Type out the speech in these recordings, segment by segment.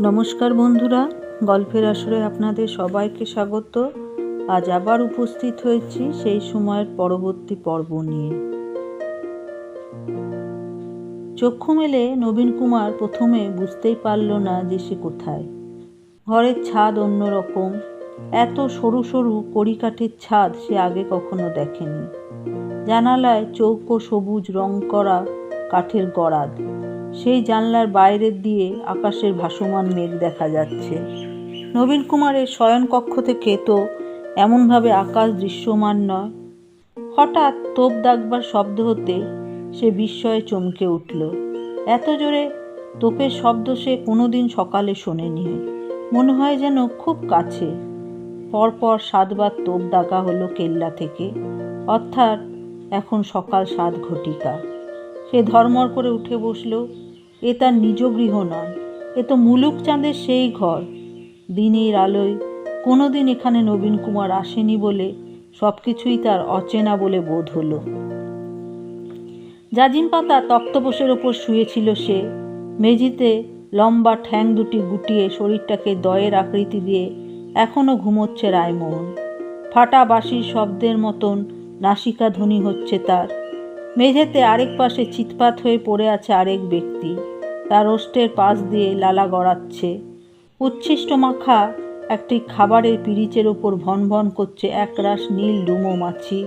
নমস্কার বন্ধুরা, গল্পের আসরে আপনাদের সবাইকে স্বাগত। আজ আবার উপস্থিত হয়েছি সেই সময়ের পরবর্তী পর্ব নিয়ে। চক্ষু মেলে নবীন কুমার প্রথমে বুঝতেই পারল না যে সে কোথায়। ঘরের ছাদ অন্যরকম, এত সরু সরু কড়িকাঠের ছাদ সে আগে কখনো দেখেনি। জানালায় চৌকো সবুজ রং করা কাঠের গড়াদ সেই জানলার বাইরের দিয়ে আকাশের ভাসমান মেঘ দেখা যাচ্ছে। নবীন কুমারের শয়নকক্ষ থেকে তো এমনভাবে আকাশ দৃশ্যমান নয়। হঠাৎ তোপ দাগবার শব্দ হতে সে বিস্ময়ে চমকে উঠল। এত জোরে তোপের শব্দ সে কোনোদিন সকালে শোনেনি। মনে হয় যেন খুব কাছে। পরপর সাতবার তোপ দাগা হলো কেল্লা থেকে। অর্থাৎ এখন সকাল সাত ঘটিকা। সে ধর্মর করে উঠে বসল। এ তার নিজ গৃহ নয়, এ তো মুলুক চাঁদের সেই ঘর। দিনের আলোয় কোনো দিন এখানে নবীন কুমার আসেনি বলে সব কিছুই তার অচেনা বলে বোধ হলো। জাজিন পাতা তক্তপোষের ওপর শুয়েছিল সে। মেঝিতে লম্বা ঠ্যাং দুটি গুটিয়ে শরীরটাকে দয়ের আকৃতি দিয়ে এখনও ঘুমোচ্ছে রায়মোহন। ফাটা বাঁশির শব্দের মতন নাসিকা ধ্বনি হচ্ছে তার। মেঝেতে আরেক পাশে চিৎপাত হয়ে পড়ে আছে আরেক ব্যক্তি। তার ওষ্টের পাশ দিয়ে লালা গড়াচ্ছে। উচ্ছিষ্ট মাখা একটি খাবারের পিরিচের ওপর ভন ভন করছে একরাশ নীল ডুমো মাছি।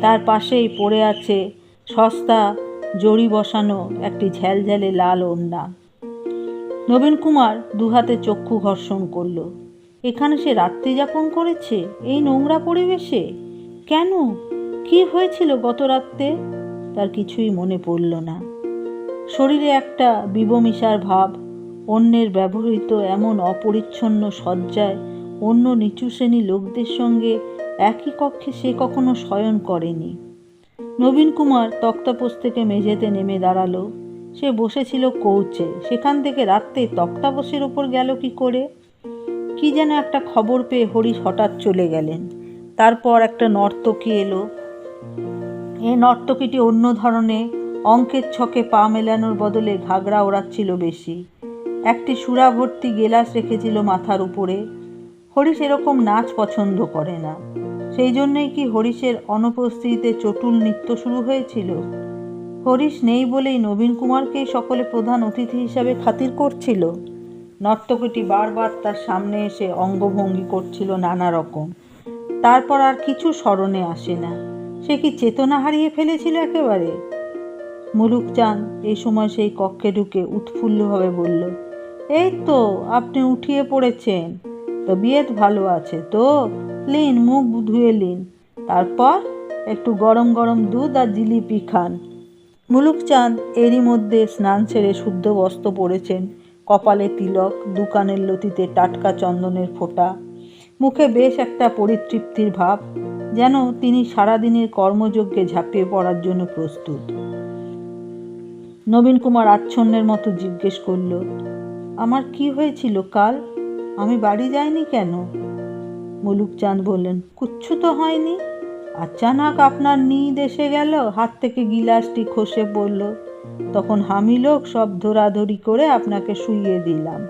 তার পাশেই পড়ে আছে সস্তা, জড়ি বসানো একটি ঝ্যালঝ্যালে লাল ওন্না নবীন কুমার দুহাতে চক্ষু ঘর্ষণ করল। এখানে সে রাত্রি যাপন করেছে? এই নোংরা পরিবেশে? কেন? কি হয়েছিল গত রাত্রে? তার কিছুই মনে পড়ল না। শরীরে একটা বিবমিশার ভাব, অন্যের ব্যবহৃত এমন অপরিচ্ছন্ন সজ্জায় অন্য নিচু শ্রেণি লোকদের সঙ্গে একই কক্ষে সে কখনো শয়ন করেনি। নবীন কুমার তক্তাপোষ থেকে মেঝেতে নেমে দাঁড়াল। সে বসেছিল কৌচে। সেখান থেকে রাত্রে তক্তাপোষের ওপর গেল কি করে? কি যেন একটা খবর পেয়ে হরিশ হঠাৎ চলে গেলেন। তারপর একটা নর্তকী এলো। এই নর্তকীটি অন্য ধরনের অঙ্কের ছকে পা মেলানোর বদলে ঘাগরা ওড়াচ্ছিল বেশি। একটি সুরা ভর্তি গেলাস রেখেছিল মাথার উপরে। হরিশ এরকম নাচ পছন্দ করে না। সেই জন্যই কি হরিশের অনুপস্থিতিতে চটুল নৃত্য শুরু হয়েছিল? হরিশ নেই বলেই নবীন কুমারকেই সকলে প্রধান অতিথি হিসাবে খাতির করছিল। নর্তকীটি বারবার তার সামনে এসে অঙ্গভঙ্গি করছিল নানা রকম। তারপর আর কিছু স্মরণে আসে না। সে কি চেতনা হারিয়ে ফেলেছিল একেবারে? মুলুকচাঁদ এই সময় সেই কক্ষে ঢুকে উৎফুল্লভাবে বলল, এই তো, আপনি উঠিয়ে পড়েছেন। তবিয়ত ভালো আছে তো? লিন, মুখ ধুয়ে লিন। তারপর একটু গরম গরম দুধ আর জিলিপি খান। মুলুকচাঁদ এরই মধ্যে স্নান সেরে শুদ্ধ বস্ত্র পরেছেন, কপালে তিলক, দোকানের লতিতে টাটকা চন্দনের ফোঁটা। মুখে বেশ একটা পরিতৃপ্তির ভাব। যেন তিনি সারাদিনের কর্মযজ্ঞে ঝাঁপিয়ে পড়ার জন্য প্রস্তুত। নবীন কুমার আচ্ছন্নের মতো জিজ্ঞেস করল, আমার কি হয়েছিল কাল? আমি বাড়ি যাইনি কেন? মুলুকচাঁদ বললেন, কুচ্ছু তো হয়নি। আচানক আপনার নিদ এসে গেল, হাত থেকে গিলাসটি খসে পড়ল। তখন হামি লোক সব ধরাধরি করে আপনাকে শুইয়ে দিলাম।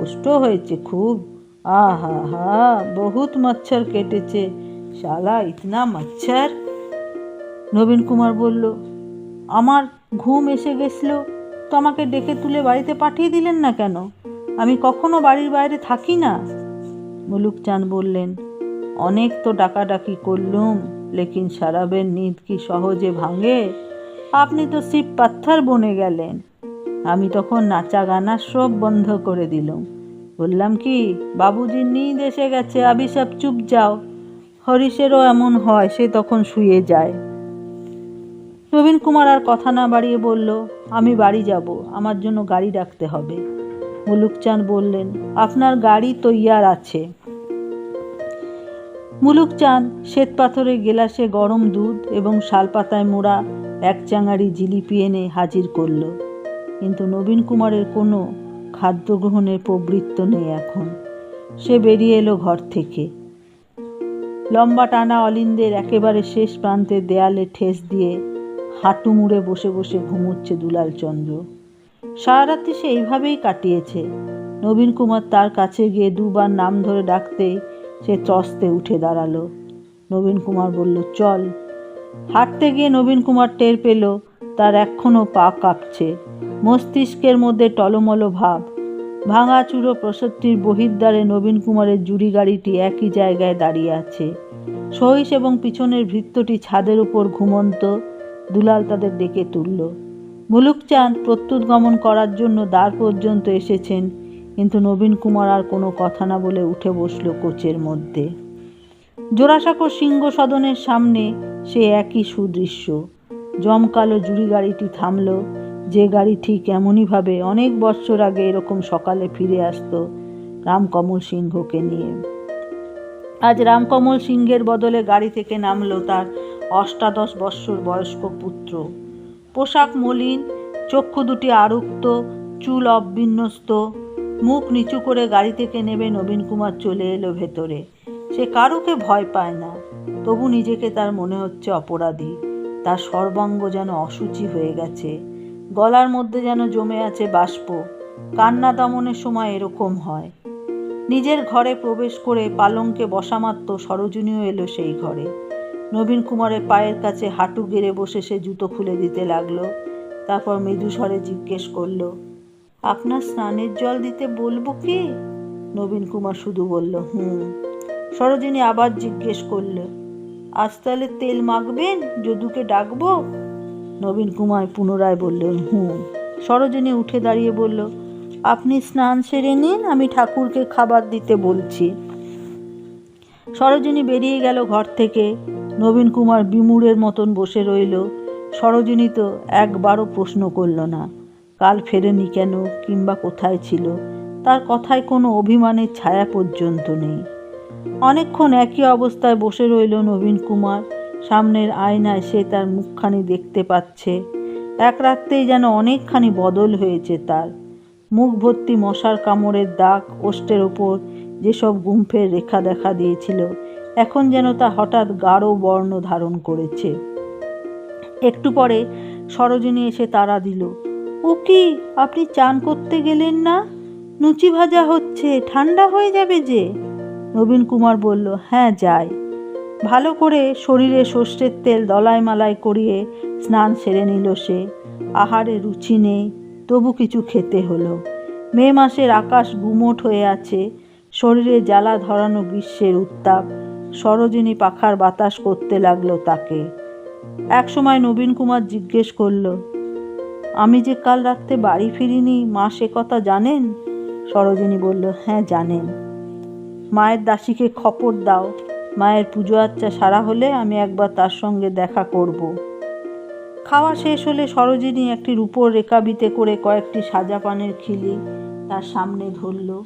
কষ্ট হয়েছে খুব। আহা হা, বহুত মচ্ছর কেটেছে। শালা, ইতনা মচ্ছর। নবীন কুমার বলল, আমার ঘুম এসে গেছিল, তো আমাকে ডেকে তুলে বাড়িতে পাঠিয়ে দিলেন না কেন? আমি কখনো বাড়ির বাইরে থাকি না। মুলুকচাঁদ বললেন, অনেক তো ডাকাডাকি করলুম, লেকিন সারাবের নিদ কি সহজে ভাঙে? আপনি তো শিব পাথর বনে গেলেন। আমি তখন নাচা গানা সব বন্ধ করে দিলাম। বললাম কি বাবুজি নিদ এসে গেছে আবি সব চুপ যাও। হরিশেরও এমন হয়, সে তখন শুয়ে যায়। নবীন কুমার আর কথা না বাড়িয়ে বলল, আমি বাড়ি যাব, আমার জন্য গাড়ি ডাকতে হবে। মুলুকচাঁদ বললেন, আপনার গাড়ি তৈয়ার আছে। মুলুকচাঁদ, শ্বেত পাথরের গেলাসে গরম দুধ এবং শালপাতায় মোড়া এক চাঙারি জিলিপি এনে হাজির করল। কিন্তু নবীন কুমারের কোনো খাদ্য গ্রহণের প্রবৃত্ত নেই এখন। সে বেরিয়ে এলো ঘর থেকে। লম্বা টানা অলিন্দের একেবারে শেষ প্রান্তের দেয়ালে ঠেস দিয়ে হাঁটু মুড়ে বসে বসে ঘুমোচ্ছে দুলাল চন্দ্র। সারা রাত্রি সে এইভাবেই কাটিয়েছে। নবীন কুমার তার কাছে গিয়ে দুবার নাম ধরে ডাকতেই সে চস্তে উঠে দাঁড়াল। নবীন কুমার বলল, চল। হাঁটতে গিয়ে নবীন কুমার টের পেল, তার এখনও পা কাঁপছে। মস্তিষ্কের মধ্যে টলমল ভাব ভাঙা চুরো প্রসবটির বহির্দ্বারে নবীন কুমারের জুড়ি গাড়িটি একই জায়গায় দাঁড়িয়ে আছে। সহিস এবং পিছনের ভৃত্যটি ছাদের উপর ঘুমন্ত, দুলাল তাদের ডেকে তুলল। মুলুকচাঁদ প্রত্যুৎ গমন করার জন্য দ্বার পর্যন্ত এসেছেন, কিন্তু নবীন কুমার আর কোনো কথা না বলে উঠে বসল কোচের মধ্যে। জোড়াসাঁকো সিংহ সদনের সামনে সে একই সুদৃশ্য। জমকালো জুড়ি গাড়িটি থামলো যে গাড়ি ঠিক এমনইভাবে অনেক বছর আগে এরকম সকালে ফিরে আসতো রামকমল সিংহকে নিয়ে। আজ রামকমল সিংহের বদলে গাড়ি থেকে নামলো তার অষ্টাদশ বৎসর বয়স্ক পুত্র। পোশাক মলিন, চক্ষু দুটি আরুক্ত, চুল অবিন্যস্ত, মুখ নিচু করে গাড়ি থেকে নেবে নবীন কুমার চলে এলো ভেতরে। সে কারুকে ভয় পায় না, তবু নিজেকে তার মনে হচ্ছে অপরাধী। তার সর্বাঙ্গ যেন অসুচি হয়ে গেছে। গলার মধ্যে যেন জমে আছে বাষ্প। কান্না দমনের সময় এরকম হয়। নিজের ঘরে প্রবেশ করে পালঙ্কে বসামাত্র সরোজিনীও এলো সেই ঘরে। নবীন কুমারের পায়ের কাছে হাঁটু গেড়ে বসে সে জুতো খুলে দিতে লাগল। তারপর মৃদু স্বরে জিজ্ঞেস করল, আপনার স্নানের জল দিতে বলব কি? নবীন কুমার শুধু বলল, হুম। সরোজিনী আবার জিজ্ঞেস করল, আজ তাহলে তেল মাখবেন? যদুকে ডাকবো? নবীন কুমার পুনরায় বললেন হুম সরোজিনী উঠে দাঁড়িয়ে বলল, আপনি স্নান সেরে নিন, আমি ঠাকুরকে খাবার দিতে বলছি। সরোজিনী বেরিয়ে গেল ঘর থেকে। নবীন কুমার বিমুড়ের মতন বসে রইল। সরোজিনী তো একবারও প্রশ্ন করল না, কাল ফেরেনি কেন, কিংবা কোথায় ছিল? তার কথায় কোনো অভিমানের ছায়া পর্যন্ত নেই। অনেকক্ষণ একই অবস্থায় বসে রইল নবীন কুমার। সামনের আয়নায় সে তার মুখখানি দেখতে পাচ্ছে। এক রাত্রেই যেন অনেকখানি বদল হয়েছে তার। মুখ ভর্তি মশার কামড়ের দাগ ওষ্টের ওপর যেসব গুম্ফের রেখা দেখা দিয়েছিল, এখন যেন তা হঠাৎ গাঢ় বর্ণ ধারণ করেছে। একটু পরে সরোজিনী এসে তারা দিল, ও কি, আপনি চান করতে গেলেন না? লুচি ভাজা হচ্ছে, ঠান্ডা হয়ে যাবে যে? নবীন কুমার বলল হ্যাঁ যাই। ভালো করে শরীরে সর্ষের তেল দলায় মালায় করিয়ে স্নান সেরে নিল সে। আহারে রুচি নেই, তবু কিছু খেতে হলো। মে মাসের আকাশ গুমোট হয়ে আছে, শরীরে জ্বালা ধরানো গ্রীষ্মের উত্তাপ। সরোজিনী পাখার বাতাস করতে লাগল তাকে। একসময় নবীন কুমার জিজ্ঞেস করল, আমি যে কাল রাত্রে বাড়ি ফিরিনি, মা সে কথা জানেন? সরোজিনী বলল হ্যাঁ জানেন। মায়ের দাসীকে খপর দাও। মায়ের পুজো আচ্চা সারা হলে আমি একবার তার সঙ্গে দেখা করব। খাওয়া শেষ হলে সরোজিনী একটি রূপোর রেকাবিতে করে কয়েকটি সাজা পানের খিলি তার সামনে ধরল।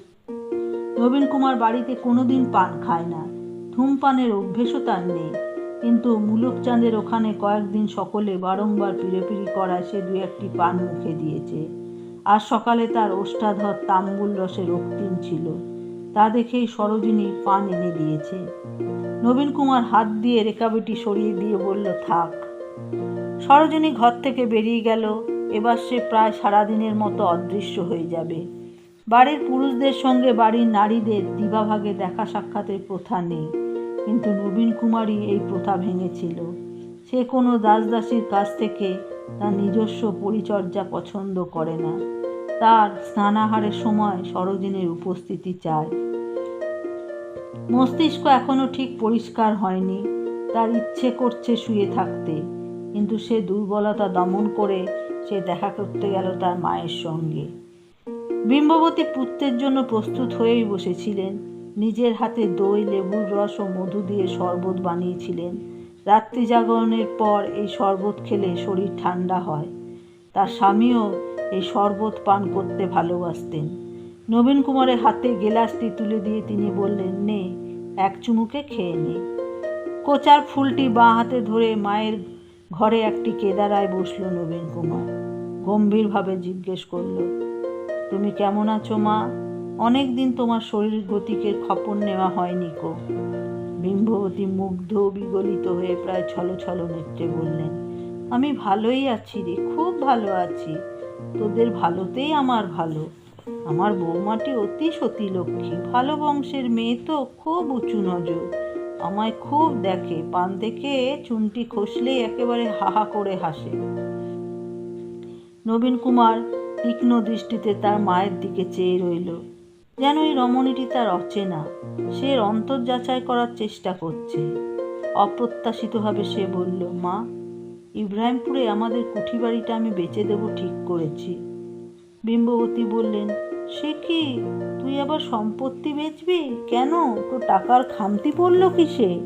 নবীন কুমার বাড়িতে কোনোদিন পান খায় না। ধূমপানের অভ্যেসও তার নেই। কিন্তু মুলুকচাঁদের ওখানে কয়েকদিন সকলে বারংবার পিড়েপিড়ি করায় সে দু একটি পান মুখে দিয়েছে। আর সকালে তার ওষ্ঠাধর তাম্বুল রসে রক্তিম ছিল। তা দেখেই সরোজিনী পান এনে দিয়েছে। নবীন কুমার হাত দিয়ে রেকাবিটি সরিয়ে দিয়ে বলল, থাক। সরোজিনী ঘর থেকে বেরিয়ে গেল। এবার সে প্রায় সারাদিনের মতো অদৃশ্য হয়ে যাবে। বাড়ির পুরুষদের সঙ্গে বাড়ির নারীদের দিবাভাগে দেখা সাক্ষাতের প্রথা নেই। কিন্তু নবীন কুমারই এই প্রথা ভেঙেছিল। সে কোনো দাসদাসীর কাছ থেকে তার নিজস্ব পরিচর্যা পছন্দ করে না। তার স্নানাহারের সময় সরোজিনীর উপস্থিতি চায় মস্তিষ্ক এখনও ঠিক পরিষ্কার হয়নি। তার ইচ্ছে করছে শুয়ে থাকতে, কিন্তু সে দুর্বলতা দমন করে সে দেখা করতে গেল তার মায়ের সঙ্গে। বিম্ববতী পুত্রের জন্য প্রস্তুত হয়েই বসেছিলেন। নিজের হাতে দই, লেবুর রস ও মধু দিয়ে শরবত বানিয়েছিলেন। রাত্রি জাগরণের পর এই শরবত খেলে শরীর ঠান্ডা হয়। তার স্বামীও এই শরবত পান করতে ভালোবাসতেন। নবীন কুমারের হাতে গেলাসটি তুলে দিয়ে তিনি বললেন, নে, এক চুমুকে খেয়ে নে। কোচার ফুলটি বাঁ হাতে ধরে মায়ের ঘরে একটি কেদারায় বসল নবীন কুমার। গম্ভীরভাবে জিজ্ঞেস করল, তুমি কেমন আছো মা? অনেক দিন তোমার শরীর গতিকের খপর নেওয়া হয়নি কো? বিম্ববতী মুগ্ধ বিগলিত হয়ে প্রায় ছলো ছলো নেত্রে বললেন আমি ভালোই আছি রে, খুব ভালো আছি। তোদের ভালোতেই আমার ভালো। আমার বৌমাটি অতি সতী লক্ষ্মী ভালো বংশের মেয়ে তো খুব উঁচু নজর। আমায় খুব দেখে, পান থেকে চুনটি খসলেই একেবারে হাহা করে হাসে। নবীন কুমার তীক্ষ্ণ দৃষ্টিতে তার মায়ের দিকে চেয়ে রইল। যেন এই রমণীটি তার অচেনা, সে অন্তর যাচাই করার চেষ্টা করছে। অপ্রত্যাশিতভাবে সে বলল, মা ইব্রাহিমপুরে আমাদের কুঠি বাড়িটা আমি বেচে দেবো ঠিক করেছি। বিম্ববতী বললেন, সে কি? তুই আবার সম্পত্তি বেচবি? কেন? তোর টাকার খামতি পড়ল কিসে?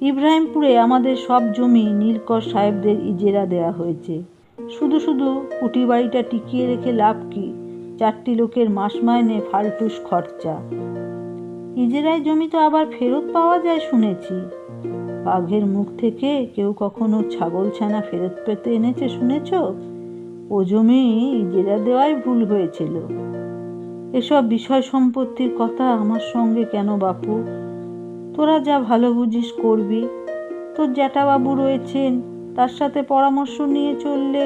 ইব্রাহিমপুরে আমাদের সব জমি নীলকর সাহেবদের ইজেরা দেয়া হয়েছে। শুধু শুধু কুটি বাড়িটা টিকিয়ে রেখে লাভ কি? চারটি লোকের মাস মাইনে ফালটুস খরচা। ইজেরায় জমি তো আবার ফেরত পাওয়া যায় শুনেছি। বাঘের মুখ থেকে কেউ কখনো ছাগল ছানা ফেরত পেতে এনেছে শুনেছ? ও জমি ইজেরা দেওয়াই ভুল হয়েছিল। এসব বিষয় সম্পত্তির কথা আমার সঙ্গে কেন বাপু? তোরা যা ভালো বুঝিস করবি। তোর জ্যাঠাবাবু রয়েছেন, তার সাথে পরামর্শ নিয়ে চললে।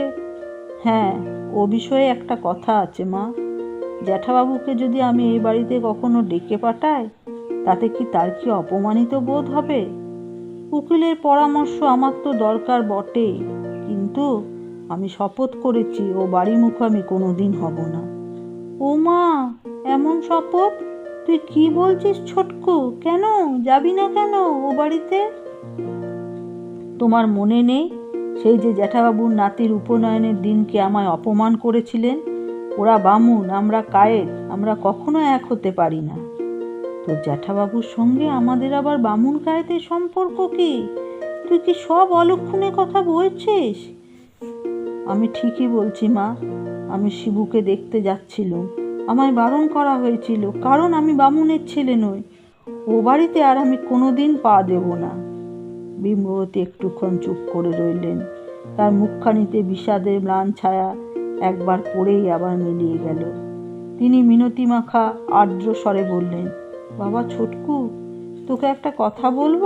হ্যাঁ ও বিষয়ে একটা কথা আছে মা। জ্যাঠাবাবুকে যদি আমি এই বাড়িতে কখনো ডেকে পাঠাই, তাতে কি তার কি অপমানিত বোধ হবে? উকিলের পরামর্শ আমার তো দরকার বটে কিন্তু আমি শপথ করেছি, ও বাড়ি মুখ আমি কোনো দিন হব না। ও মা এমন শপথ? তুই কি বলছিস ছোটকু? কেন? যাবি না কেন ও বাড়িতে? তোমার মনে নেই? সেই যে জ্যাঠাবাবুর নাতির উপনয়নের দিনকে আমায় অপমান করেছিলেন? ওরা বামুন, আমরা কায়েদ আমরা কখনো এক হতে পারি না। তোর জ্যাঠাবাবুর সঙ্গে আমাদের আবার বামুন কায়েতের সম্পর্ক কি? তুই কি সব অলক্ষণে কথা বলছিস? আমি ঠিকই বলছি, মা। আমি শিবুকে দেখতে যাচ্ছিলুম। আমায় বারণ করা হয়েছিল, কারণ আমি বামুনের ছেলে নই। ও বাড়িতে আর আমি কোনোদিন পা দেব না। বিম্ববতী একটুক্ষণ চুপ করে রইলেন। তার মুখখানিতে বিষাদের ম্লান ছায়া একবার পড়েই আবার মিলিয়ে গেল। তিনি মিনতি মাখা আর্দ্র স্বরে বললেন বাবা ছোটকু, তোকে একটা কথা বলব?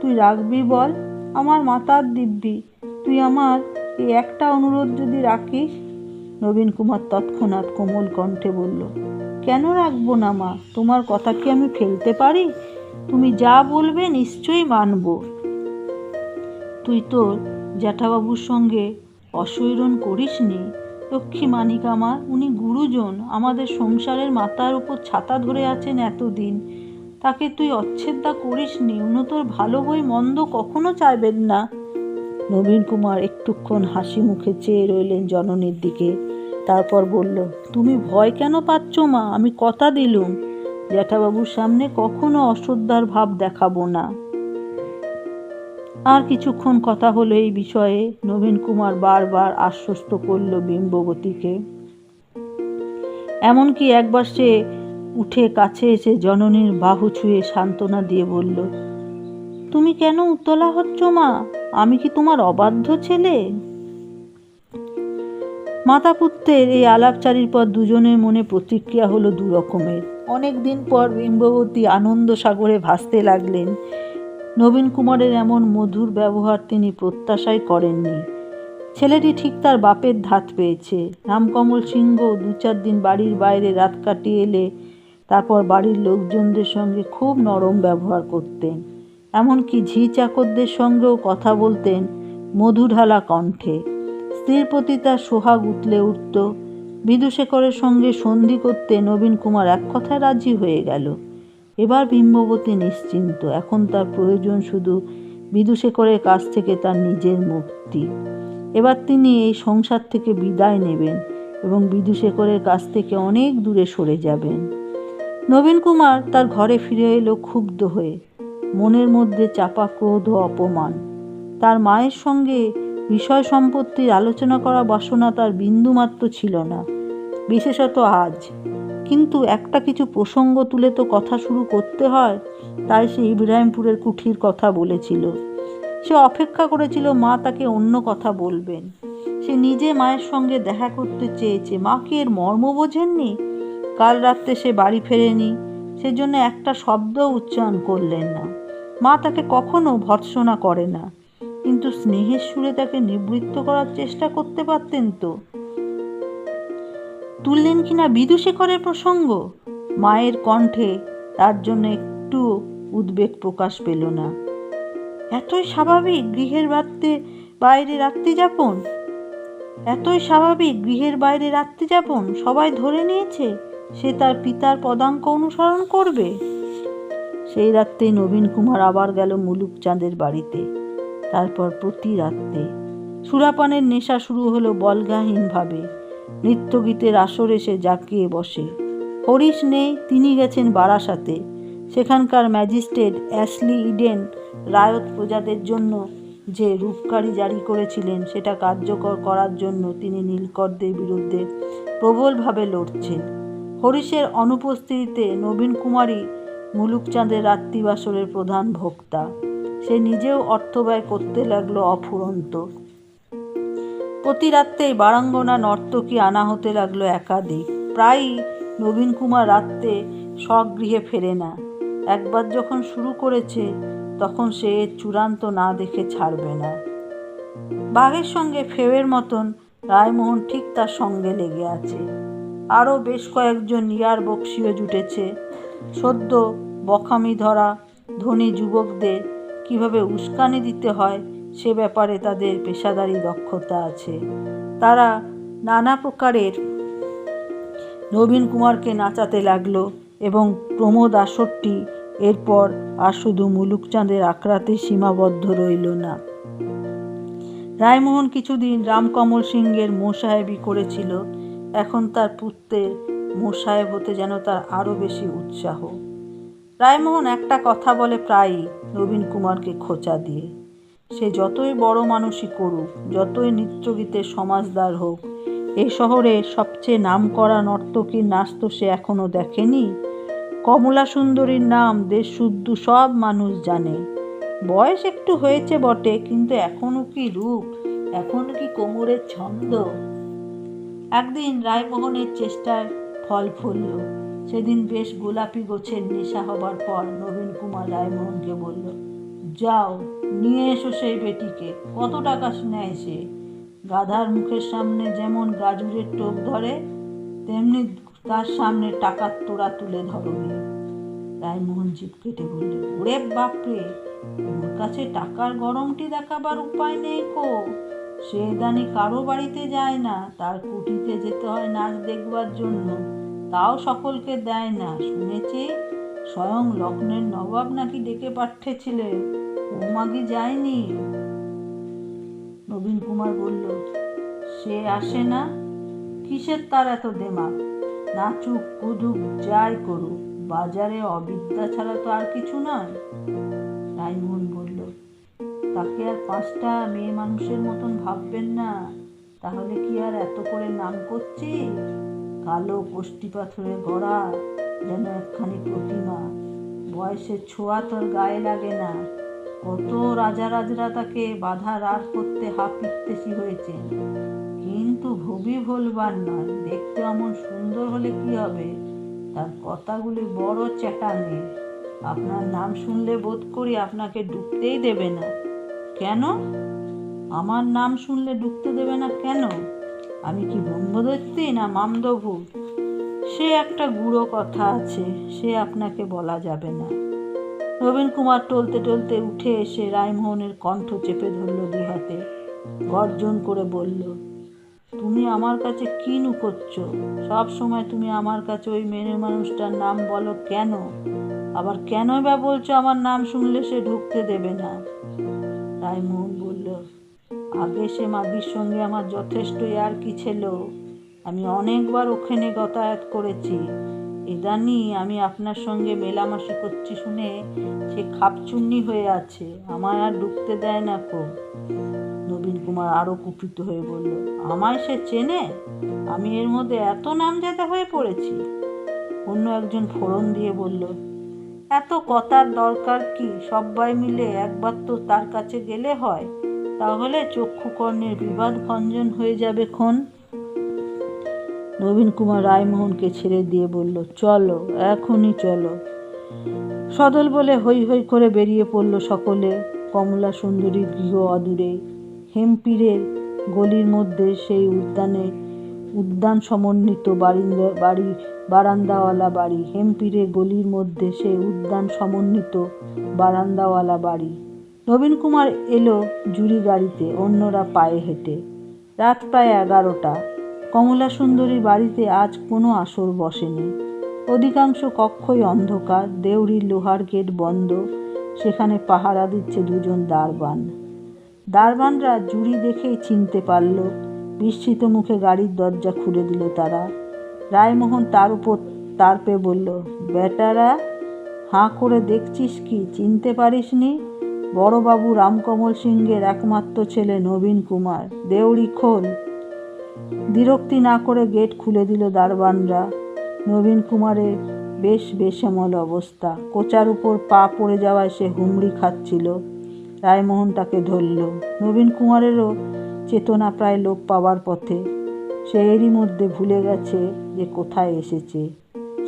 তুই রাখবি বল, আমার মাতার দিব্যি। তুই আমার এই একটা অনুরোধ যদি রাখিস? নবীন কুমার তৎক্ষণাৎ কোমল কণ্ঠে বলল, কেন রাখব না মা? তোমার কথা কি আমি ফেলতে পারি? তুমি যা বলবে নিশ্চয়ই মানব। তুই তোর জ্যাঠাবাবুর সঙ্গে অসৈরণ করিসনি? লক্ষ্মী মানিক আমার, উনি গুরুজন, আমাদের সংসারের মাথার উপর ছাতা ধরে আছেন এতদিন। তাকে তুই অচ্ছেদ্যা করিসনি উনি তোর ভালো বই মন্দ কখনো চাইবেন না। নবীন কুমার একটুক্ষণ হাসি মুখে চেয়ে রইলেন জননীর দিকে। তারপর বলল, তুমি ভয় কেন পাচ্ছ মা? আমি কথা দিলুম। জ্যাঠাবাবুর সামনে কখনো অশ্রদ্ধার ভাব দেখাবো না। আর কিছুক্ষণ কথা হলো এই বিষয়ে। নবীন কুমার বারবার আশ্বস্ত করল বিম্ববতীকে এমনকি একবার সে উঠে কাছে এসে জননীর বাহু ছুঁয়ে সান্ত্বনা দিয়ে বলল, তুমি কেন উতলা হচ্ছ মা? আমি কি তোমার অবাধ্য ছেলে? মাতা পুত্রের এই আলাপচারির পর দুজনের মনে প্রতিক্রিয়া হলো দু রকমের অনেক দিন পর বিম্ববতী আনন্দ সাগরে ভাসতে লাগলেন। নবীন কুমারের এমন মধুর ব্যবহার তিনি প্রত্যাশাই করেননি। ছেলেটি ঠিক তার বাপের ধাত পেয়েছে। রামকমল সিংহ দু চার দিন বাড়ির বাইরে রাত কাটিয়ে এলে তারপর বাড়ির লোকজনদের সঙ্গে খুব নরম ব্যবহার করতেন। এমনকি ঝি চাকরদের সঙ্গেও কথা বলতেন মধুঢালা কণ্ঠে। স্ত্রীর প্রতি তার সোহাগ উতলে উঠত। বিদুশেখরের সঙ্গে সন্ধি করতে নবীন কুমার এক কথায় রাজি হয়ে গেল। এবার বিম্ববতী নিশ্চিন্ত। এখন তার প্রয়োজন শুধু বিদুশেখরের কাছ থেকে তার নিজের মুক্তি। এবার তিনি এই সংসার থেকে বিদায় নেবেন এবং বিদুশেখরের কাছ থেকে অনেক দূরে সরে যাবেন। নবীন কুমার তার ঘরে ফিরে এলো ক্ষুব্ধ হয়ে। মনের মধ্যে চাপা ক্রোধ ও অপমান। তার মায়ের সঙ্গে বিষয় সম্পত্তির আলোচনা করা বাসনা তার বিন্দুমাত্র ছিল না। বিশেষত আজ কিন্তু একটা কিছু প্রসঙ্গ তুলে তো কথা শুরু করতে হয়, তাই সে ইব্রাহিমপুরের কুঠির কথা বলেছিল। সে অপেক্ষা করেছিল মা তাকে অন্য কথা বলবেন। সে নিজে মায়ের সঙ্গে দেখা করতে চেয়েছে। মা কি এর মর্ম বোঝেননি? কাল রাত্রে সে বাড়ি ফেরেনি, সেজন্য একটা শব্দ উচ্চারণ করলেন না। মা তাকে কখনো ভর্ৎসনা করে না, কিন্তু স্নেহের সুরে তাকে নিবৃত্ত করার চেষ্টা করতে পারতেন তো। তুললেন কিনা বিদুশেখরের প্রসঙ্গ? মায়ের কণ্ঠে তার জন্য একটু উদ্বেগ প্রকাশ পেল না। এতই স্বাভাবিক গৃহের রাত্রে বাইরে রাত্রি যাপন এতই স্বাভাবিক গৃহের বাইরে রাত্রি যাপন সবাই ধরে নিয়েছে সে তার পিতার পদাঙ্ক অনুসরণ করবে? সেই রাত্রেই নবীন কুমার আবার গেল মুলুক চাঁদের বাড়িতে। তারপর প্রতি রাত্রে সুরাপানের নেশা শুরু হলো বলগাহীনভাবে। নৃত্যগীতের আসর এসে জাঁকিয়ে বসে। হরিশ নেই, তিনি গেছেন বারাসাতে। সেখানকার ম্যাজিস্ট্রেট অ্যাসলি ইডেন রায়ত প্রজাদের জন্য যে রূপকারী জারি করেছিলেন, সেটা কার্যকর করার জন্য তিনি নীলকরদের বিরুদ্ধে প্রবলভাবে লড়ছেন। হরিশের অনুপস্থিতিতে নবীন কুমারী মুলুকচাঁদের রাত্রিবাসরের প্রধান ভোক্তা। সে নিজেও অর্থ ব্যয় করতে লাগল অফুরন্ত। প্রতি রাত্রেই বারাঙ্গনা নর্তকী আনা হতে লাগল একাধিক। প্রায়ই নবীন কুমার রাত্রে স্বগৃহে ফেরে না। একবার যখন শুরু করেছে, তখন সে চূড়ান্ত না দেখে ছাড়বে না। বাঘের সঙ্গে ফেউয়ের মতন রায়মোহন ঠিক তার সঙ্গে লেগে আছে। আরও বেশ কয়েকজন ইয়ার বক্সিও জুটেছে। সদ্য বখামি ধরা ধনী যুবকদের কীভাবে উস্কানি দিতে হয় সে ব্যাপারে তাদের পেশাদারি দক্ষতা আছে। তারা নানা প্রকারের নবীন কুমারকে নাচাতে লাগল এবং প্রমোদ আসরটি এরপর আর শুধু মুলুকচাঁদের আক্রাতে সীমাবদ্ধ রইল না। রায়মোহন কিছুদিন রামকমল সিংয়ের মোসাহেবি করেছিল। এখন তার পুত্রের মোসাহেব হতে যেন তার আরও বেশি উৎসাহ। রায়মোহন একটা কথা বলে প্রায়ই নবীন কুমারকে খোঁচা দিয়ে। সে যতই বড় মানুষই করুক, যতই নৃত্যগীতের সমাজদার হোক, এ শহরে সবচেয়ে নাম করা নর্তকীর নাচ তো সে এখনও দেখেনি। কমলা সুন্দরীর নাম দেশ শুদ্ধ সব মানুষ জানে। বয়স একটু হয়েছে বটে, কিন্তু এখনও কি রূপ এখনও কি কোমরের ছন্দ? একদিন রায়মোহনের চেষ্টায় ফল ফুলল। সেদিন বেশ গোলাপি গোছের নেশা হবার পর নবীন কুমার রায়মোহনকে বলল, যাও নিয়ে এসো সেই বেটিকে। কত টাকা নেয় সে? গাধার মুখের সামনে যেমন গাজরের টোপ ধরে, তেমনি তার সামনে টাকার তোড়া তুলে ধরবে রায়মোহন জিপ কেটে বললে, ওরে বাপরে ওর কাছে টাকার গরমটি দেখাবার উপায় নেই কো। সে দানি কারও বাড়িতে যায় না, তার কুটিতে যেতে হয় নাচ দেখবার জন্য। তাও সকলকে দেয় না। শুনেছি, স্বয়ং লগ্নের নবাব নাকি ডেকে পাঠিয়েছিলে। ও মাগি যায়নি। নবীন কুমার বলল, সে আসে না? কিসের তার এত দেমাক? নাচুক কুদুক, যাই করুক, বাজারে অবিদ্যা ছাড়া তো আর কিছু নয়। রাইমোহন বলল, তাকে আর পাঁচটা মেয়ে মানুষের মতন ভাববেন না। তাহলে কি আর এত করে নাম করছি? কালো কোষ্টি পাথরে গড়া, যেন একখানি প্রতিমা। বয়সের ছোঁয়া তোর গায়ে লাগে না। কত রাজা রাজরা তাকে বাধা রাজ করতে হাফ হয়েছে। কিন্তু ভবি ভুলবার নয়, দেখতে এমন সুন্দর হলে কি হবে? তার কথাগুলি বড় চ্যাটাঙে আপনার নাম শুনলে বোধ করি আপনাকে ডুবতেই দেবে না। কেন? আমার নাম শুনলে ডুবতে দেবে না কেন? আমি কি ব্রহ্মদৈত্যী না মামদভূত? সে একটা গুঁড়ো কথা আছে, সে আপনাকে বলা যাবে না। রবীন কুমার টলতে টলতে উঠে এসে রায়মোহনের কণ্ঠ চেপে ধরল দুই হাতে। গর্জন করে বলল, তুমি আমার কাছে কি করছ সব সময় তুমি আমার কাছে ওই মেনে মানুষটার নাম বলো কেন? আবার কেন বা বলছো আমার নাম শুনলে সে ঢুকতে দেবে না? রায়মোহন বলল, আগে সে মাদির সঙ্গে আমার যথেষ্ট আর কি ছিল। আমি অনেকবার ওখানে গতায়াত করেছি। ইদানি আমি আপনার সঙ্গে মেলামাশি করছি শুনে সে খাপচুন্নি হয়ে আছে। আমায় আর ঢুকতে দেয় না কো। নবীন কুমার আরও কুপিত হয়ে বলল, আমায় সে চেনে? আমি এর মধ্যে এত নামজাদা হয়ে পড়েছি? অন্য একজন ফোড়ন দিয়ে বলল, এত কথার দরকার কি? সবাই মিলে একবার তো তার কাছে গেলে হয়। তাহলে চক্ষুকর্ণের বিবাদ ভঞ্জন হয়ে যাবে ক্ষণ। নবীন কুমার রায়মোহনকে ছেড়ে দিয়ে বলল, চলো, এখনই চলো। সদল বলে হৈ হৈ করে বেরিয়ে পড়ল সকলে, কমলা সুন্দরীর গৃহ অদূরে। হেমপিরের গলির মধ্যে সেই উদ্যানে উদ্যান সমন্বিত বারিন্দা, বাড়ি, বারান্দাওয়ালা বাড়ি। হেমপিরে গলির মধ্যে সে উদ্যান সমন্বিত বারান্দাওয়ালা বাড়ি। নবীন কুমার এলো জুড়ি গাড়িতে, অন্যরা পায়ে হেঁটে। রাত প্রায় এগারোটা। কমলা সুন্দরীর বাড়িতে আজ কোনো আসর বসেনি। অধিকাংশ কক্ষই অন্ধকার, দেউড়ির লোহার গেট বন্ধ, সেখানে পাহারা দিচ্ছে দুজন দারবান। দারবানরা জুড়ি দেখেই চিনতে পারল, বিস্মিত মুখে গাড়ির দরজা খুলে দিল তারা। রায়মোহন তার উপর তার তারপে বলল, বেটারা, হাঁ করে দেখছিস কি? চিনতে পারিসনি? বড়বাবু রামকমল সিংহের একমাত্র ছেলে নবীন কুমার। দেউড়ি খোল। বিরক্তি না করে গেট খুলে দিল দারবানরা নবীন কুমারের বেশ বেসামল অবস্থা। কোচার উপর পা পড়ে যাওয়ায় সে হুমড়ি খাচ্ছিল। রায়মোহন তাকে ধরল। নবীন কুমারেরও চেতনা প্রায় লোপ পাওয়ার পথে। সে এরই মধ্যে ভুলে গেছে যে কোথায় এসেছে।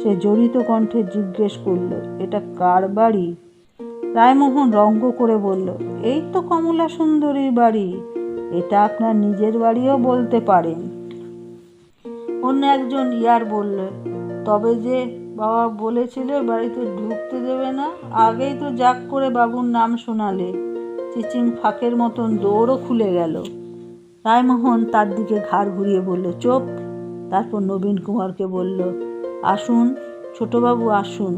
সে জড়িত কণ্ঠে জিজ্ঞেস করল, এটা কার বাড়ি? রায়মোহন রঙ্গ করে বলল, এই তো কমলা সুন্দরীর বাড়ি। এটা আপনার নিজের বাড়িও বলতে পারেন। অন্য একজন ইয়ার বলল, তবে যে বাবা বলেছিল বাড়িতে ঢুকতে দেবে না, আগেই তো জাক করে বাবুর নাম শোনালে। চিচিং ফাঁকের মতন দৌড়ও খুলে গেল। রায়মোহন তার দিকে ঘাড় ঘুরিয়ে বলল, চোপ। তারপর নবীন কুমারকে বলল, আসুন, ছোটবাবু, আসুন।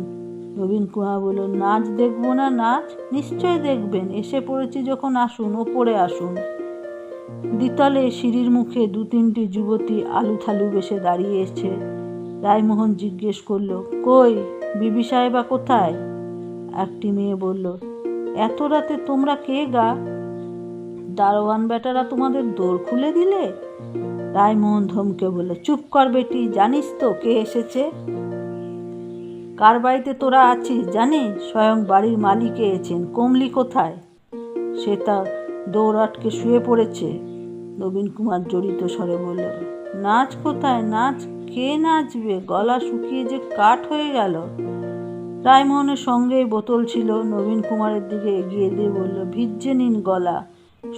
নবীন কুমার বলল, নাচ দেখব না, নাচ? নিশ্চয় দেখবেন। এসে পড়েছি যখন, আসুন, ওপরে আসুন। দ্বিতলে সিঁড়ির মুখে দু তিনটি যুবতী আলু থালু বেশে দাঁড়িয়ে এসছে। রায়মোহন জিজ্ঞেস করল, কই, বিবি সাহেবা কোথায়? একটি মেয়ে বলল, এত রাতে তোমরা কে গা? দারোয়ান বেটারা তোমাদের দোর খুলে দিলে? রায়মোহন ধমকে বলল, চুপ কর বেটি, জানিস তো কে এসেছে? কার বাড়িতে তোরা আছিস জানিস? স্বয়ং বাড়ির মালিক এসেছেন, কমলি কোথায়? সে তা দৌড় আটকে শুয়ে পড়েছে। নবীন কুমার জড়িত স্বরে বলল, নাচ কোথায়? নাচ কে নাচবে? গলা শুকিয়ে যে কাঠ হয়ে গেল। রায়মোহনের সঙ্গেই বোতল ছিল। নবীন কুমারের দিকে এগিয়ে দিয়ে বলল ভিজে নিন গলা।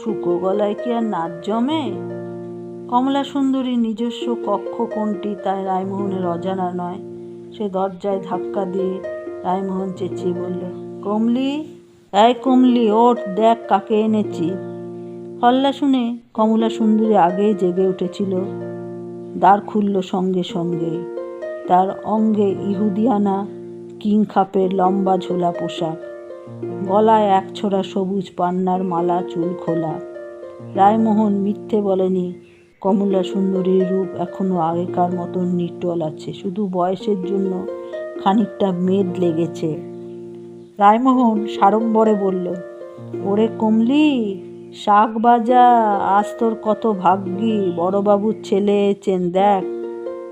শুকো গলায় কি আর নাচ জমে? কমলা সুন্দরীর নিজস্ব কক্ষ কোনটি তাই রায়মোহনের অজানা নয়। সে দরজায় ধাক্কা দিয়ে রায়মোহন চেঁচিয়ে বলল, কমলি এই কমলি, ওঠ, দেখ কাকে এনেছি। হল্লা শুনে কমলা সুন্দরী আগেই জেগে উঠেছিল। দ্বার খুলল সঙ্গে সঙ্গে। তার অঙ্গে ইহুদিয়ানা কিং খাপের লম্বা ঝোলা পোশাক। গলায় এক ছোড়া সবুজ পান্নার মালা, চুল খোলা। রায়মোহন মিথ্যে বলেনি, কমলা সুন্দরীর রূপ এখনও আগেকার মতন নিটল আছে। শুধু বয়সের জন্য খানিকটা মেদ লেগেছে। রায়মোহন সাড়ম্বরে বলল, ওরে কমলি, শাক বাজা আজ তোর কত ভাগ্যি বড়বাবুর ছেলে এছেন দেখ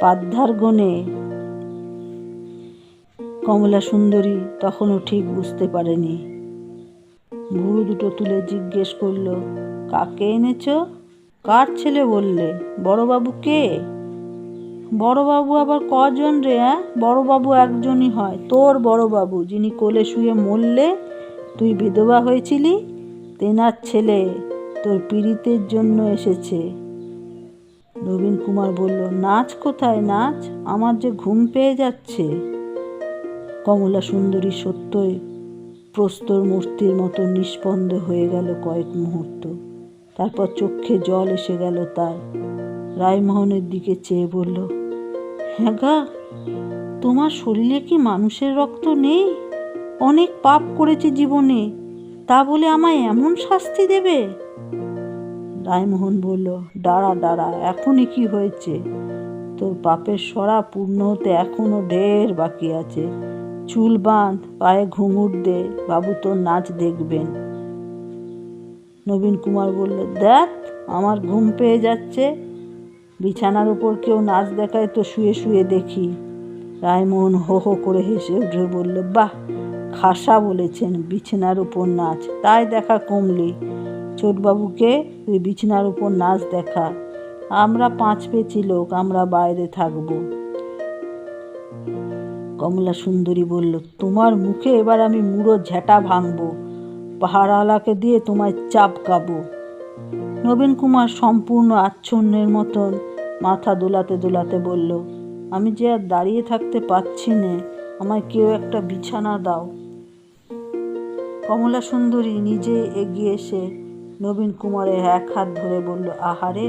পাদ্ধার গনে। কমলা সুন্দরী তখনও ঠিক বুঝতে পারেনি। ভুরু দুটো তুলে জিজ্ঞেস করল, কাকে এনেছ? কার ছেলে বললে? বড়বাবু কে? বড়বাবু আবার কজন রে হ্যাঁ? বড়বাবু একজনই হয়। তোর বড়বাবু যিনি কোলে শুয়ে মরলে তুই বিধবা হয়েছিলি, তেনার ছেলে তোর পীড়িতের জন্য এসেছে। নবীন কুমার বলল, নাচ কোথায় নাচ? আমার যে ঘুম পেয়ে যাচ্ছে। কমলা সুন্দরী সত্যই প্রস্তর মূর্তির মতো নিষ্পন্দ হয়ে গেল কয়েক মুহূর্ত। তারপর চোখে জল এসে গেল তার। রায়মোহনের দিকে চেয়ে বলল হ্যাঁ গা, তোমার শরীরে কি মানুষের রক্ত নেই? অনেক পাপ করেছে জীবনে, তা বলে আমায় এমন শাস্তি দেবে? রায়মোহন বলল, দাঁড়া দাঁড়া, এখনই কি হয়েছে? তোর পাপের সরা পূর্ণ হতে এখনও ঢের বাকি আছে। চুল বাঁধ, পায়ে ঘুঙুর দে, বাবু তোর নাচ দেখবেন। নবীন কুমার বলল, দেখ, আমার ঘুম পেয়ে যাচ্ছে বিছানার উপর কেউ নাচ দেখায় তো শুয়ে শুয়ে দেখি। রায়মোহন হো হো করে হেসে উঠে বলল, বাহ, খাসা বলেছেন বিছানার উপর নাচ। তাই দেখা কমলি। ছোটবাবুকে তুই বিছানার উপর নাচ দেখা। আমরা পাঁচ পেঁচি লোক, আমরা বাইরে থাকব। কমলা সুন্দরী বলল, তোমার মুখে এবার আমি মুড়ো ঝ্যাটা ভাঙবো। পাহাড়ালাকে দিয়ে তোমায় চাপ গাবো নবীন কুমার সম্পূর্ণ আচ্ছন্নের মতন মাথা দোলাতে দোলাতে বলল, আমি যে আর দাঁড়িয়ে থাকতে পারছি নে, আমায় কেউ একটা বিছানা দাও। কমলা সুন্দরী নিজে এগিয়ে এসে নবীন কুমারের এক হাত ধরে বলল, আহারে,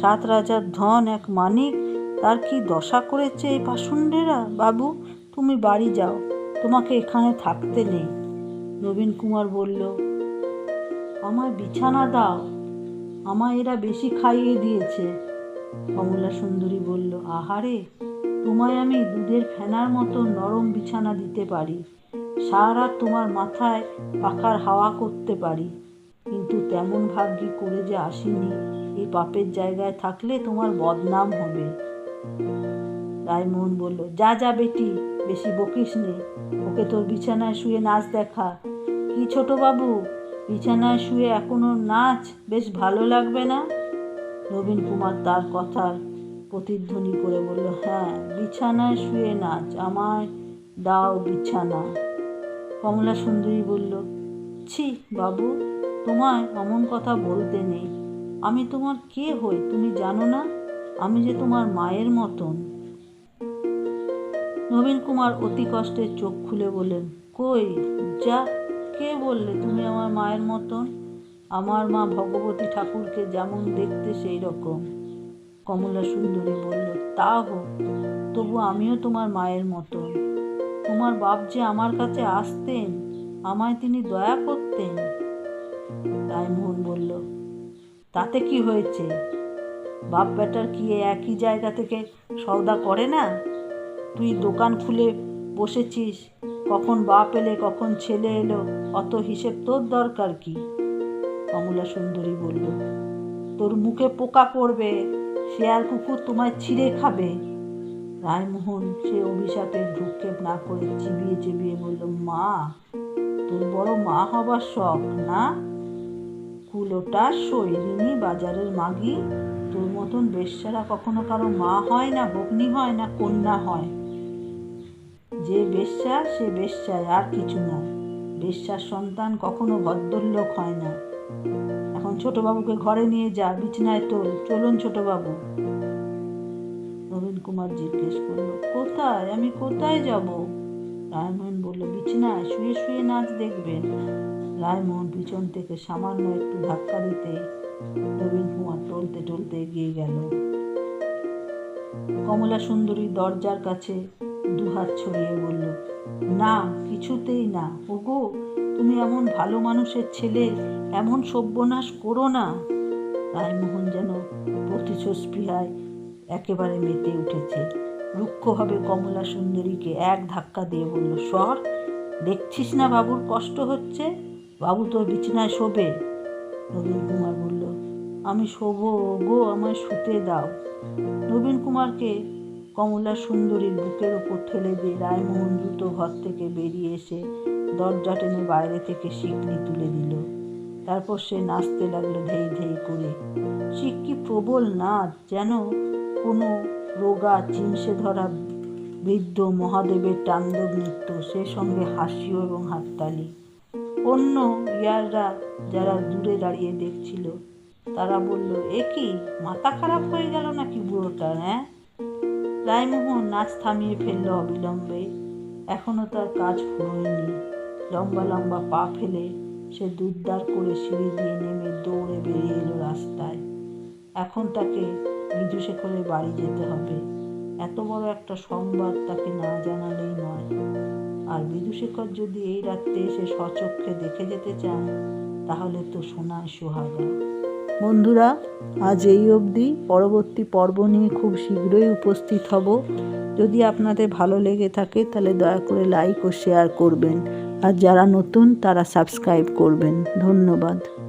সাত রাজার ধন এক মানিক, তার কি দশা করেছে এই পাশুন্ডেরা বাবু, তুমি বাড়ি যাও, তোমাকে এখানে থাকতে নেই। নবীন কুমার বলল, আমায় বিছানা দাও। আমায় এরা বেশি খাইয়ে দিয়েছে। কমলা সুন্দরী বলল, আহারে, তোমায় আমি দুধের ফেনার মতো নরম বিছানা দিতে পারি। সারা তোমার মাথায় পাখার হাওয়া করতে পারি। কিন্তু তেমন ভাগ্যি করে যে আসিনি, এই পাপের জায়গায় থাকলে তোমার বদনাম হবে। রায়মোহন বলল, যা যা বেটি, বেশি বকিস নে। ওকে তোর বিছানায় শুয়ে নাচ দেখা। কি ছোট বাবু বিছানায় শুয়ে এখনও নাচ বেশ ভালো লাগবে না? নবীন কুমার তার কথার প্রতিধ্বনি করে বলল হ্যাঁ বিছানায় শুয়ে নাচ, আমায় দাও বিছানা। কমলা সুন্দরী বলল, ছি বাবু, তোমায় অমন কথা বলতে নেই। আমি তোমার কে হই তুমি জানো না? আমি যে তোমার মায়ের মতন। নবীন কুমার অতি কষ্টে চোখ খুলে বললেন, কই, যা কে বললে তুমি আমার মায়ের মতন? আমার মা ভগবতী ঠাকুরকে যেমন দেখতে সেই রকম কমলা সুন্দরী বলল, তা হোক, তবু আমিও তোমার মায়ের মতন। তোমার বাপ যে আমার কাছে আসতেন, আমায় তিনি দয়া করতেন? রায়মোহন বলল, তাতে কি হয়েছে? বাপ বেটার কি একই জায়গা থেকে সওদা করে না? তুই দোকান খুলে বসেছিস? কখন বাপ এলে, কখন ছেলে এলো? অত হিসেব তোর দরকার কি? কমলা সুন্দরী বলল, তোর মুখে পোকা পড়বে, শেয়াল কুকুর তোমায় ছিঁড়ে খাবে। রায়মোহন সে অভিশাপের ভ্রুক্ষেপ না করে চিবিয়ে চিবিয়ে বলল, মা, তোর বড় মা হবার শখ না? কুলোটা সৈরিনী বাজারের মাগি। তোর মতন বেশ্যারা কখনো কারও মা হয় না, বগ্নি হয় না, কন্যা হয়। যে বেশ্যা, সে বেশ্যায় আর কিছু না। বেশ্যার সন্তান কখনো ভদ্রলোক হয় না। এখন ছোটবাবুকে ঘরে নিয়ে যা, বিছনায় তোল। চলুন ছোটবাবু। নবীন কুমার জিজ্ঞেস করল, কোথায়? আমি কোথায় যাব? রায়মোহন বলল, বিছনায় শুয়ে শুয়ে নাচ দেখবেন রায়মোহন পিছন থেকে সামান্য একটু ধাক্কা দিতে নবীন কুমার টলতে টলতে এগিয়ে গেল। কমলা সুন্দরী দরজার কাছে দুহাত ছড়িয়ে বলল, না, কিছুতেই না। ওগো, তুমি এমন ভালো মানুষের ছেলে, এমন সব্যনাশ করো না। রায়মোহন যেন প্রতিশোধ স্পৃহায় একেবারে মেতে উঠেছে। রুক্ষভাবে কমলা সুন্দরীকে এক ধাক্কা দিয়ে বলল, সর, দেখছিস না বাবুর কষ্ট হচ্ছে? বাবু তোর বিছানায় শোবে? নবীন কুমার বলল, আমি শোবো গো আমায় শুতে দাও। নবীন কুমারকে কমলা সুন্দরীর বুকের ওপর ঠেলে দিয়ে রায়মোহন দ্রুত ঘর থেকে বেরিয়ে এসে দরজা টেনে বাইরে থেকে শিকলি তুলে দিল। তারপর সে নাচতে লাগল ধেই ধেই করে। শিক কি প্রবল নাচ, যেন কোনো রোগা চিমসে ধরা বৃদ্ধ, মহাদেবের তাণ্ডব নৃত্য, সে সঙ্গে হাসিও এবং হাততালি। অন্য ইয়াররা যারা দূরে দাঁড়িয়ে দেখছিল, তারা বলল, এ কি, মাথা খারাপ হয়ে গেল নাকি বুড়োটার হ্যাঁ? রায়মোহন নাচ থামিয়ে ফেলল অবিলম্বে এখনও তার কাজ ফুরোয়নি। লম্বা লম্বা পা ফেলে সে দুধদার করে সিঁড়ি দিয়ে নেমে দৌড়ে বেরিয়ে এলো রাস্তায়। এখন তাকে বিদুশেখরের বাড়ি যেতে হবে। এত বড় একটা সংবাদ তাকে না জানালেই নয়। আর বিদুশেখর যদি এই রাত্রে এসে স্বচক্ষে দেখে যেতে চান, তাহলে তো সোনায় সোহাগা। বন্ধুরা, আজ এই অবধি পরবর্তী পর্ব নিয়ে খুব শীঘ্রই উপস্থিত হব। যদি আপনাদের ভালো লেগে থাকে, তাহলে দয়া করে লাইক ও শেয়ার করবেন। আর যারা নতুন, তারা সাবস্ক্রাইব করবেন। ধন্যবাদ।